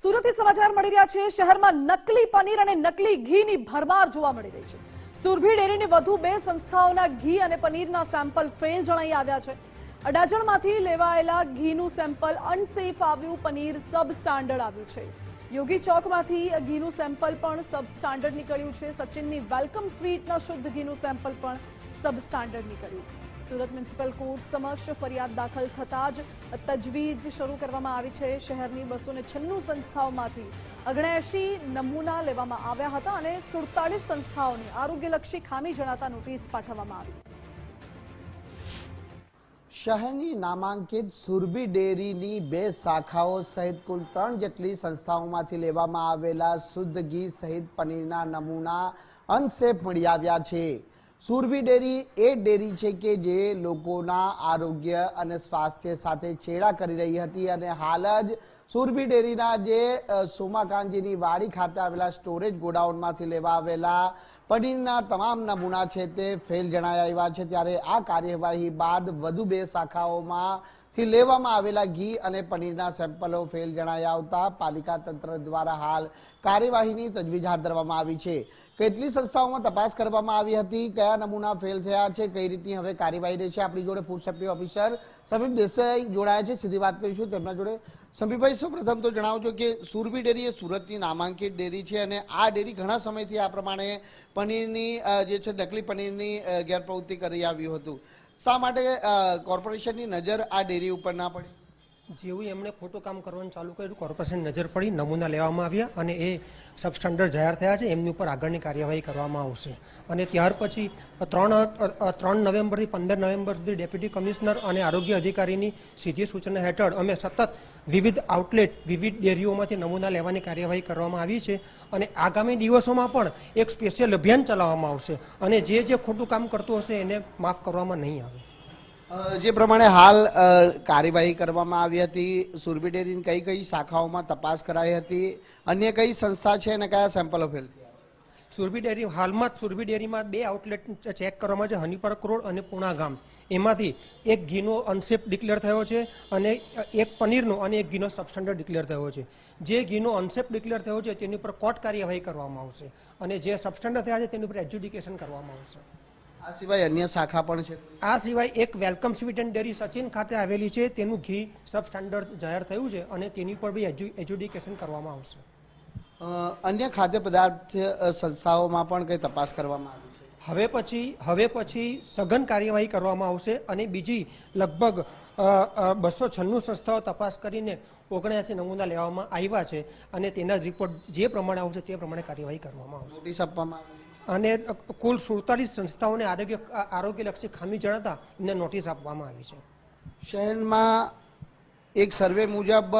સુરતથી સમાચાર મળી રહ્યા છે. શહેરમાં નકલી પનીર અને નકલી ઘીની ભરમાર જોવા મળી રહી છે. સુરભી ડેરીની વધુ બે સંસ્થાઓના ઘી અને પનીરના સેમ્પલ ફેલ જણાઈ આવ્યા છે. અડાજણમાંથી લેવાયેલા ઘીનું સેમ્પલ અનસેફ પનીર સબ સ્ટાન્ડર્ડ આવ્યું છે. યોગી ચોકમાંથી ઘીનું સેમ્પલ પણ સબ સ્ટાન્ડર્ડ નીકળ્યું છે. સચિનની વેલકમ સ્વીટના શુદ્ધ ઘીનું સેમ્પલ પણ સબ સ્ટાન્ડર્ડ નીકળ્યું. સુરત મ્યુનિસિપલ કોર્ટ સમક્ષ ફરિયાદ દાખલ થતાં જ તજવીજ શરૂ કરવામાં આવી છે. શહેરની બસો ને છન્નું સંસ્થાઓમાંથી ઓગણએંશી નમૂના લેવામાં આવ્યા હતા અને સુડતાલીસ સંસ્થાઓની આરોગ્યલક્ષી ખામી જણાતા નોટિસ પાઠવવામાં આવી. શહેરની નામાંકિત સુરભી ડેરીની બે શાખાઓ સહિત કુલ ત્રણ જેટલી સંસ્થાઓમાંથી લેવામાં આવેલા શુદ્ધ ઘી સહિત પનીરના નમૂના અનસેફ મળી આવ્યા છે. સુરભી ડેરી એ ડેરી છે કે જે લોકોના આરોગ્ય અને સ્વાસ્થ્ય સાથે ચેડા કરી રહી હતી અને હાલ જ સુરભી ડેરીના જે સોમાકાંતજીની વાડી ખાતે આવેલા સ્ટોરેજ ગોડાઉનમાંથી લેવા આવેલા પનીરના તમામ નમૂના છે તે ફેલ જણાયા આવ્યા છે. ત્યારે આ કાર્યવાહી બાદ વધુ બે શાખાઓમાંથી લેવામાં આવેલા ઘી અને પનીરના સેમ્પલો ફેલ જણાયા આવતા પાલિકા તંત્ર દ્વારા હાલ કાર્યવાહીની તજવીજ હાથ ધરવામાં આવી છે. કેટલી સંસ્થાઓમાં તપાસ કરવામાં આવી હતી, કયા નમૂના ફેલ થયા છે, કઈ રીતની હવે કાર્યવાહી રહેશે, આપણી જોડે food safety officer Sameep Desai જોડાયા છે. સીધી વાત કરીશું તેમના જોડે. સમીપભાઈ, સૌપ્રથમ તો જણાવજો કે સુરભી ડેરી એ સુરતની નામાંકિત ડેરી છે અને આ ડેરી ઘણા સમયથી આ પ્રમાણે પનીરની જે છે, નકલી પનીરની ગેરપ્રવૃત્તિ કરી આવ્યું હતું. શા માટે કોર્પોરેશનની નજર આ ડેરી ઉપર ના પડી? જેવું એમણે ખોટું કામ કરવાનું ચાલુ કર્યું કોર્પોરેશન નજર પડી, નમૂના લેવામાં આવ્યા અને એ સબસ્ટાન્ડર્ડ જાહેર થયા છે, એમની ઉપર આગળની કાર્યવાહી કરવામાં આવશે. અને ત્યાર પછી ત્રણ ત્રણ નવેમ્બરથી પંદર નવેમ્બર સુધી ડેપ્યુટી કમિશનર અને આરોગ્ય અધિકારીની સીધી સૂચના હેઠળ અમે સતત વિવિધ આઉટલેટ, વિવિધ ડેરીઓમાંથી નમૂના લેવાની કાર્યવાહી કરવામાં આવી છે અને આગામી દિવસોમાં પણ એક સ્પેશિયલ અભિયાન ચલાવવામાં આવશે અને જે જે ખોટું કામ કરતું હશે એને માફ કરવામાં નહીં આવે. જે પ્રમાણે હાલ કાર્યવાહી કરવામાં આવી હતી, સુરભી ડેરીની કઈ કઈ શાખાઓમાં તપાસ કરાઈ હતી, અન્ય કઈ સંસ્થા છે અને કયા સેમ્પલો ફેલ સુરભી ડેરી, હાલમાં જ સુરભી ડેરીમાં બે આઉટલેટ ચેક કરવામાં છે, હનીપર રોડ અને પૂણા ગામ. એમાંથી એક ઘીનો અનસેફ ડિક્લેર થયો છે અને એક પનીરનો અને એક ઘીનો સબસ્ટાન્ડર્ડ ડિક્લેર થયો છે. જે ઘીનો અનસેફ ડિક્લેર થયો છે, તેની ઉપર કોર્ટ કાર્યવાહી કરવામાં આવશે અને જે સબસ્ટાન્ડર્ડ થયા છે, તેની ઉપર એજ્યુડિકેશન કરવામાં આવશે. આ સિવાય અન્ય શાખા પણ છે. આ સિવાય એક welcome sweet and dairy Sachin ખાતે આવેલી છે. તેનું ઘી સબસ્ટાન્ડર્ડ જાહેર થયું છે અને તેની પર બી એજ્યુ એજ્યુડિકેશન કરવામાં આવશે. અન્ય ખાદ્ય પદાર્થ સંસ્થાઓમાં પણ કંઈ તપાસ કરવામાં આવી હવે પછી હવે પછી સઘન કાર્યવાહી કરવામાં આવશે અને બીજી લગભગ બસો છન્નું સંસ્થાઓ તપાસ કરીને ઓગણ્યાસી નમૂના લેવામાં આવ્યા છે અને તેના રિપોર્ટ જે પ્રમાણે આવશે તે પ્રમાણે કાર્યવાહી કરવામાં આવશે. નોટિસ આપવામાં અને કુલ સુડતાલીસ સંસ્થાઓને આરોગ્ય આરોગ્યલક્ષી ખામી જણાતા એમને નોટિસ આપવામાં આવી છે. શહેરમાં એક સર્વે મુજબ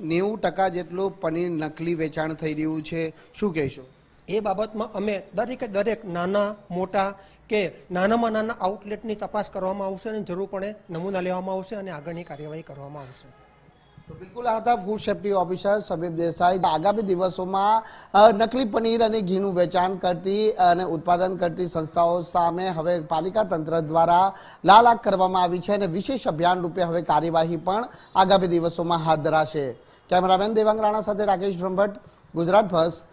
નેવું ટકા જેટલું પનીર નકલી વેચાણ થઈ રહ્યું છે. શું કહેશો? એ બાબતમાં અમે દરેકે દરેક નાના મોટા કે નાનામાં નાના આઉટલેટની તપાસ કરવામાં આવશે અને જરૂર પડે નમૂના લેવામાં આવશે અને આગળની કાર્યવાહી કરવામાં આવશે. બિલકુલ આ હતા food safety officer Sameep Desai. આગામી દિવસોમાં નકલી પનીર અને ઘીનું વેચાણ કરતી અને ઉત્પાદન કરતી સંસ્થાઓ સામે હવે પાલિકા તંત્ર દ્વારા લાલ આગ કરવામાં આવી છે અને વિશેષ અભિયાન રૂપે હવે કાર્યવાહી પણ આગામી દિવસોમાં હાથ ધરાશે. કેમેરામેન દેવાંગ રાણા સાથે રાકેશ બ્રહ્મભટ્ટ, ગુજરાત ફર્સ્ટ